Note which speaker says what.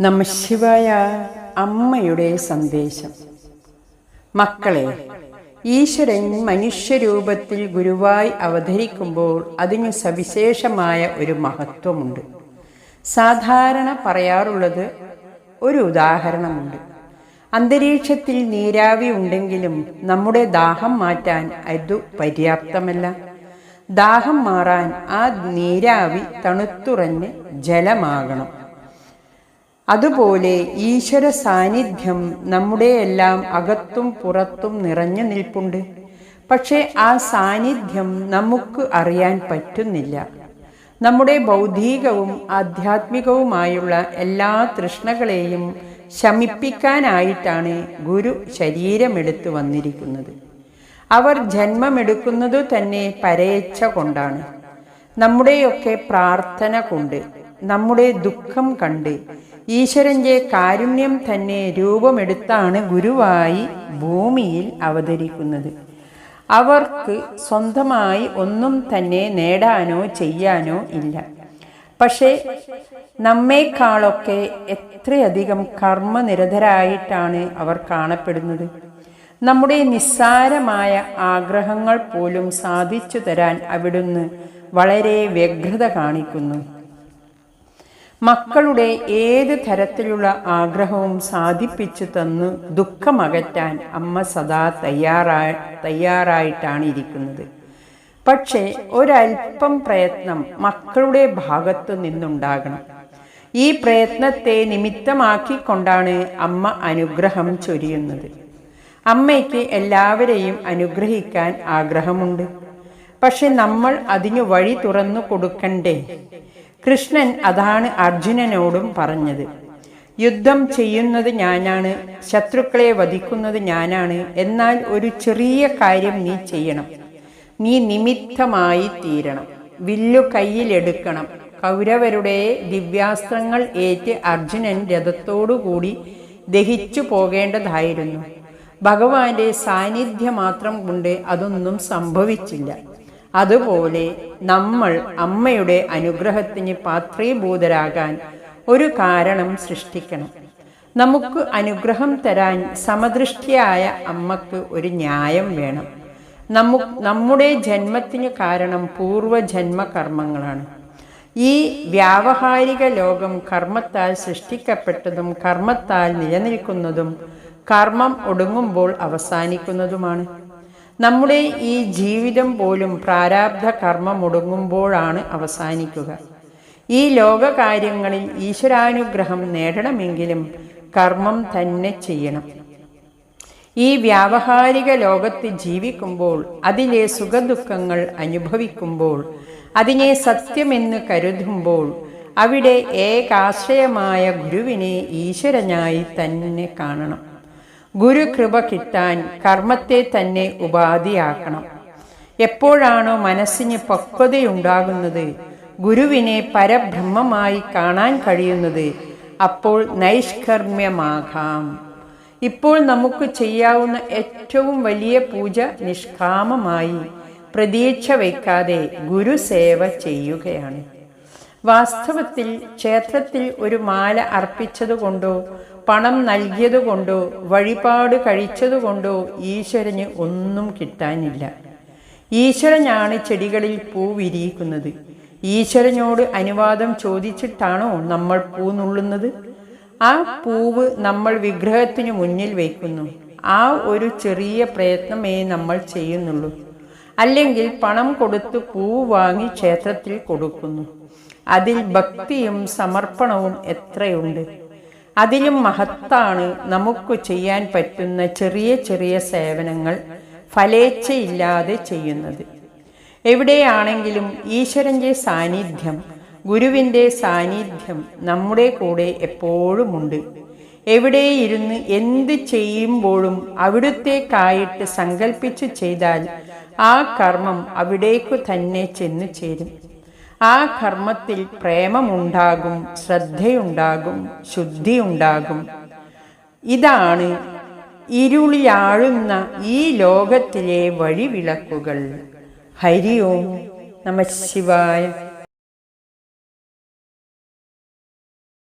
Speaker 1: നമശിവായ അമ്മയുടെ സന്ദേശം. മക്കളെ ഈശ്വരൻ മനുഷ്യരൂപത്തിൽ ഗുരുവായി അവതരിക്കുമ്പോൾ അതിന് സവിശേഷമായ ഒരു മഹത്വമുണ്ട്. സാധാരണ പറയാറുള്ളത് ഒരു ഉദാഹരണമുണ്ട്. അന്തരീക്ഷത്തിൽ നീരാവി ഉണ്ടെങ്കിലും നമ്മുടെ ദാഹം മാറ്റാൻ അത് പര്യാപ്തമല്ല. ദാഹം മാറാൻ ആ നീരാവി തണുത്തുറഞ്ഞ് ജലമാകണം. അതുപോലെ ഈശ്വര സാന്നിധ്യം നമ്മുടെ എല്ലാം അകത്തും പുറത്തും നിറഞ്ഞു നിൽപ്പുണ്ട്. പക്ഷേ ആ സാന്നിധ്യം നമുക്ക് അറിയാൻ പറ്റുന്നില്ല. നമ്മുടെ ബൗദ്ധികവും ആധ്യാത്മികവുമായുള്ള എല്ലാ തൃഷ്ണകളെയും ശമിപ്പിക്കാനായിട്ടാണ് ഗുരു ശരീരമെടുത്തു വന്നിരിക്കുന്നത്. അവർ ജന്മമെടുക്കുന്നത് തന്നെ പരയച്ച കൊണ്ടാണ്. നമ്മുടെയൊക്കെ പ്രാർത്ഥന കൊണ്ട് നമ്മുടെ ദുഃഖം കണ്ട് ഈശ്വരന്റെ കാരുണ്യം തന്നെ രൂപമെടുത്താണ് ഗുരുവായി ഭൂമിയിൽ അവതരിക്കുന്നത്. അവർക്ക് സ്വന്തമായി ഒന്നും തന്നെ നേടാനോ ചെയ്യാനോ ഇല്ല. പക്ഷേ നമ്മേക്കാളൊക്കെ എത്രയധികം കർമ്മനിരതരായിട്ടാണ് അവർ കാണപ്പെടുന്നത്. നമ്മുടെ നിസ്സാരമായ ആഗ്രഹങ്ങൾ പോലും സാധിച്ചു തരാൻ അവിടുന്ന് വളരെ വ്യഗ്രത കാണിക്കുന്നു. മക്കളുടെ ഏത് തരത്തിലുള്ള ആഗ്രഹവും സാധിപ്പിച്ചു തന്ന് ദുഃഖമകറ്റാൻ അമ്മ സദാ തയ്യാറാ തയ്യാറായിട്ടാണ് ഇരിക്കുന്നത്. പക്ഷേ ഒരൽപ്പം പ്രയത്നം മക്കളുടെ ഭാഗത്തു നിന്നുണ്ടാകണം. ഈ പ്രയത്നത്തെ നിമിത്തമാക്കിക്കൊണ്ടാണ് അമ്മ അനുഗ്രഹം ചൊരിയുന്നത്. അമ്മയ്ക്ക് എല്ലാവരെയും അനുഗ്രഹിക്കാൻ ആഗ്രഹമുണ്ട്. പക്ഷെ നമ്മൾ അതിനു വഴി തുറന്നു കൊടുക്കണ്ടേ? കൃഷ്ണൻ അതാണ് അർജുനനോടും പറഞ്ഞത്. യുദ്ധം ചെയ്യുന്നത് ഞാനാണ് ശത്രുക്കളെ വധിക്കുന്നത് ഞാനാണ് എന്നാൽ ഒരു ചെറിയ കാര്യം നീ ചെയ്യണം. നീ നിമിത്തമായി തീരണം. വില്ലു കയ്യിലെടുക്കണം കൗരവരുടെ ദിവ്യാസ്ത്രങ്ങൾ ഏറ്റ് അർജുനൻ രഥത്തോടുകൂടി ദഹിച്ചു പോകേണ്ടതായിരുന്നു. ഭഗവാന്റെ സാന്നിധ്യം മാത്രം കൊണ്ട് അതൊന്നും സംഭവിച്ചില്ല. അതുപോലെ നമ്മൾ അമ്മയുടെ അനുഗ്രഹത്തിന് പാത്രീഭൂതരാകാൻ ഒരു കാരണം സൃഷ്ടിക്കണം. നമുക്ക് അനുഗ്രഹം തരാൻ സമദൃഷ്ടിയായ അമ്മയ്ക്ക് ഒരു ന്യായം വേണം. നമു നമ്മുടെ ജന്മത്തിന് കാരണം പൂർവജന്മ കർമ്മങ്ങളാണ് ഈ വ്യാവഹാരിക ലോകം കർമ്മത്താൽ സൃഷ്ടിക്കപ്പെട്ടതും കർമ്മത്താൽ നിലനിൽക്കുന്നതും കർമ്മം ഒടുങ്ങുമ്പോൾ അവസാനിക്കുന്നതുമാണ്. നമ്മുടെ ഈ ജീവിതം പോലും പ്രാരാബ്ധ കർമ്മം മുടങ്ങുമ്പോഴാണ് അവസാനിക്കുക. ഈ ലോകകാര്യങ്ങളിൽ ഈശ്വരാനുഗ്രഹം നേടണമെങ്കിലും കർമ്മം തന്നെ ചെയ്യണം. ഈ വ്യാവഹാരിക ലോകത്ത് ജീവിക്കുമ്പോൾ അതിലെ സുഖദുഃഖങ്ങൾ അനുഭവിക്കുമ്പോൾ അതിനെ സത്യമെന്ന് കരുതുമ്പോൾ അവിടെ ഏകാശ്രയമായ ഗുരുവിനെ ഈശ്വരനായി തന്നെ കാണണം. ഗുരു കൃപ കിട്ടാൻ കർമ്മത്തെ തന്നെ ഉപാധിയാക്കണം. എപ്പോഴാണോ മനസ്സിന് പക്വതയുണ്ടാകുന്നത് ഗുരുവിനെ പരബ്രഹ്മമായി കാണാൻ കഴിയുന്നത് അപ്പോൾ നൈഷ്കർമ്മ്യമാകാം. ഇപ്പോൾ നമുക്ക് ചെയ്യാവുന്ന ഏറ്റവും വലിയ പൂജ നിഷ്കാമമായി പ്രതീക്ഷ വയ്ക്കാതെ ഗുരുസേവ ചെയ്യുകയാണ്. വാസ്തവത്തിൽ ക്ഷേത്രത്തിൽ ഒരു മാല അർപ്പിച്ചതുകൊണ്ടോ പണം നൽകിയതുകൊണ്ടോ വഴിപാട് കഴിച്ചതുകൊണ്ടോ ഈശ്വരന് ഒന്നും കിട്ടാനില്ല. ഈശ്വരനാണ് ചെടികളിൽ പൂ വിരിയിക്കുന്നത്. ഈശ്വരനോട് അനുവാദം ചോദിച്ചിട്ടാണോ നമ്മൾ പൂ നുള്ളുന്നത്? ആ പൂവ് നമ്മൾ വിഗ്രഹത്തിനു മുന്നിൽ വയ്ക്കുന്നു. ആ ഒരു ചെറിയ പ്രയത്നമേ നമ്മൾ ചെയ്യുന്നുള്ളൂ. അല്ലെങ്കിൽ പണം കൊടുത്ത് പൂവ് വാങ്ങി ക്ഷേത്രത്തിൽ കൊടുക്കുന്നു. അതിൽ ഭക്തിയും സമർപ്പണവും എത്രയുണ്ട്? അതിലും മഹത്താണ് നമുക്ക് ചെയ്യാൻ പറ്റുന്ന ചെറിയ ചെറിയ സേവനങ്ങൾ ഫലേച്ഛയില്ലാതെ ചെയ്യുന്നത്. എവിടെയാണെങ്കിലും ഈശ്വരന്റെ സാന്നിധ്യം ഗുരുവിന്റെ സാന്നിധ്യം നമ്മുടെ കൂടെ എപ്പോഴുമുണ്ട്. എവിടെയിരുന്ന് എന്ത് ചെയ്യുമ്പോഴും അവിടുത്തേക്കായിട്ട് സങ്കല്പിച്ചു ചെയ്താൽ ആ കർമ്മം അവിടേക്കു തന്നെ ചെന്നു ചേരും. ആ കർമ്മത്തിൽ പ്രേമമുണ്ടാകും ശ്രദ്ധയുണ്ടാകും ശുദ്ധിയുണ്ടാകും. ഇതാണ് ഇരുളിയാഴുന്ന ഈ ലോകത്തിലെ വഴിവിളക്കുകൾ. ഹരി ഓം നമ ശിവായ.